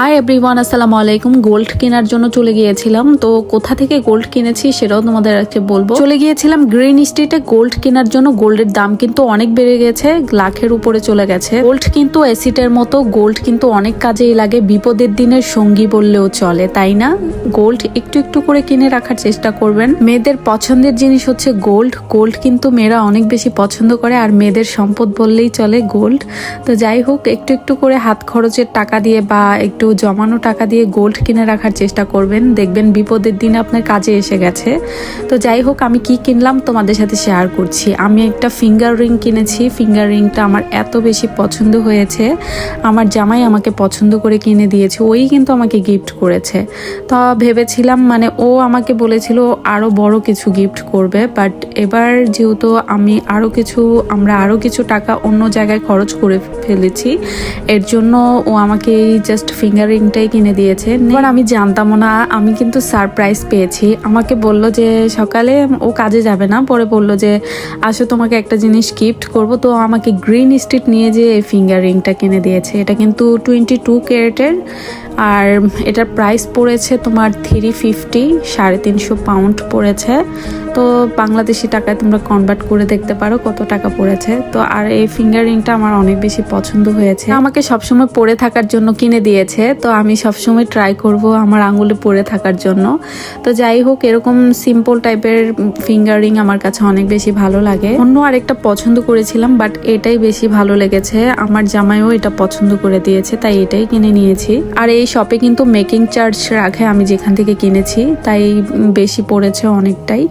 Hi everyone আসসালামু আলাইকুম। Gold কেনার জন্য চলে গিয়েছিলাম। তো কোথা থেকে গোল্ড কিনেছি সেটাও তোমাদের আজকে বলব। চলে গিয়েছিলাম গ্রিন স্ট্রিটে গোল্ড কেনার জন্য গোল্ডের দাম কিন্তু অনেক বেড়ে গেছে, লাখের উপরে চলে গেছে। গোল্ড কিন্তু অ্যাসিডের মতো গোল্ড কিন্তু অনেক কাজেই লাগে। বিপদের দিনের সঙ্গী বললেও চলে, তাই না? গোল্ড একটু একটু করে কিনে রাখার চেষ্টা করবেন। মেয়েদের পছন্দের জিনিস হচ্ছে গোল্ড গোল্ড কিন্তু মেয়েরা অনেক বেশি পছন্দ করে, আর মেয়েদের সম্পদ বললেই চলে গোল্ড তো যাই হোক, একটু একটু করে হাত খরচের টাকা দিয়ে বা একটু জমানো টাকা দিয়ে গোল্ড কিনে রাখার চেষ্টা করবেন। দেখবেন বিপদের দিনে আপনার কাজে এসে গেছে। তো যাই হোক, আমি কি কিনলাম তোমাদের সাথে শেয়ার করছি। আমি একটা ফিঙ্গার রিং কিনেছি। ফিঙ্গার রিংটা আমার এত বেশি পছন্দ হয়েছে। আমার জামাই আমাকে পছন্দ করে কিনে দিয়েছে। ওই কিন্তু আমাকে গিফট করেছে। তো ভেবেছিলাম মানে ও আমাকে বলেছিল আরও বড় কিছু গিফট করবে। বাট এবার যেহেতু আমি আরও কিছু, আমরা আরও কিছু টাকা অন্য জায়গায় খরচ করে ফেলেছি, এর জন্য ও আমাকে এই জাস্ট ফিঙ্গার রিংটাই কিনে দিয়েছে। এবার আমি জানতামও না, আমি কিন্তু সারপ্রাইজ পেয়েছি। আমাকে বলল যে, সকালে ও কাজে যাবে না। পরে বলল যে, আসো, তোমাকে একটা জিনিস গিফট করব। তো আমাকে গ্রিন স্ট্রিট নিয়ে যে ফিঙ্গার রিংটা কিনে দিয়েছে। এটা কিন্তু টোয়েন্টি টু ক্যারেটের আর এটার প্রাইস পড়েছে তোমার থ্রি ফিফটি সাড়ে তিনশো পাউন্ড পড়েছে। তো বাংলাদেশি টাকায় তোমরা কনভার্ট করে দেখতে পারো কত টাকা পড়েছে। তো আর এই ফিঙ্গার রিংটা আমার অনেক বেশি পছন্দ হয়েছে। আমাকে সবসময় পরে থাকার জন্য কিনে দিয়েছে। তো আমি সবসময় ট্রাই করব আমার আঙুলে পরে থাকার জন্য। তো যাই হোক, এরকম সিম্পল টাইপের ফিঙ্গার রিং আমার কাছে অনেক বেশি ভালো লাগে। অন্য আরেকটা পছন্দ করেছিলাম বাট এটাই বেশি ভালো লেগেছে। আমার জামাইও এটা পছন্দ করে দিয়েছে, তাই এটাই কিনে নিয়েছি। আর এই শপে কিন্তু মেকিং চার্জ রাখে, আমি যেখান থেকে কিনেছি, তাই বেশি পড়েছে অনেকটাই।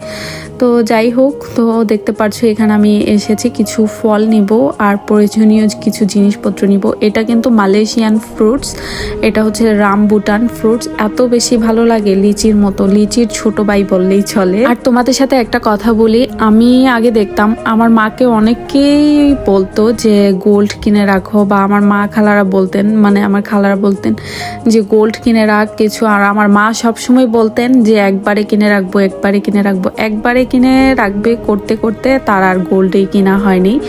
তো যাই হোক, তো দেখতে পাচ্ছ এখানে আমি এসেছি, কিছু ফল নিব, আর প্রয়োজনীয় কিছু জিনিসপত্র নিব। এটা কিন্তু মালয়েশিয়ান ফ্রুটস এটা হচ্ছে রামবুটান ফ্রুটস এত বেশি ভালো লাগে লিচির মতো, লিচির ছোট বাই বললেই চলে। আর তোমাদের সাথে একটা কথা বলি, আমি আগে দেখতাম, আমার মাকে অনেকেই বলতো যে গোল্ড কিনে রাখো, বা আমার মা খালারা বলতেন মানে আমার খালারা বলতেন যে গোল্ড কিনে রাখ কিছু। আর আমার মা সবসময় বলতেন যে, একবারে কিনে রাখব, একবারে কিনে রাখব। একবারে কিনে রাখবে করতে করতে তার আর গোল্ডেই কিনা হয়নি।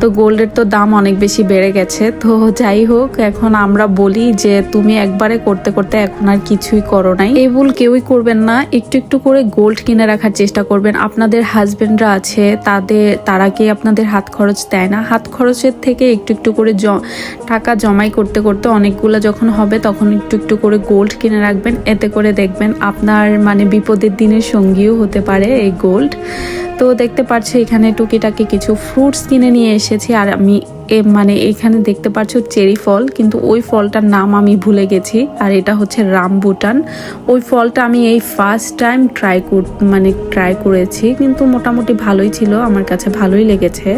তো গোল্ডের তো দাম অনেক বেশি বেড়ে গেছে। তো যাই হোক, এখন আমরা বলি যে, তুমি একবারে করতে করতে এখন আর কিছুই করো নাই। এই ভুল কেউই করবেন না। একটু একটু করে গোল্ড কিনে রাখার চেষ্টা করবেন। আপনাদের হাজবেন্ডরা আছে তাদের তারা কি আপনাদের হাত খরচ দেয় না? হাত খরচের থেকে একটু একটু করে টাকা জমাই করতে করতে অনেকগুলো যখন হবে তখন একটু একটু করে গোল্ড কিনে রাখবেন। এতে করে দেখবেন আপনার মানে বিপদের দিনের সঙ্গীও হতে পারে এই গোল্ড তো দেখতে পাচ্ছ, এখানে টুকিটাকি কিছু ফ্রুটস কিনে নিয়ে এসেছি। আর আমি এ মানে এখানে দেখতে পাচ্ছ চেরি ফল, কিন্তু ওই ফলটার নাম আমি ভুলে গেছি। আর এটা হচ্ছে রামবুটান। ওই ফলটা আমি এই ফার্স্ট টাইম ট্রাই মানে ট্রাই করেছি। কিন্তু মোটামুটি ভালোই ছিল, আমার কাছে ভালোই লেগেছে।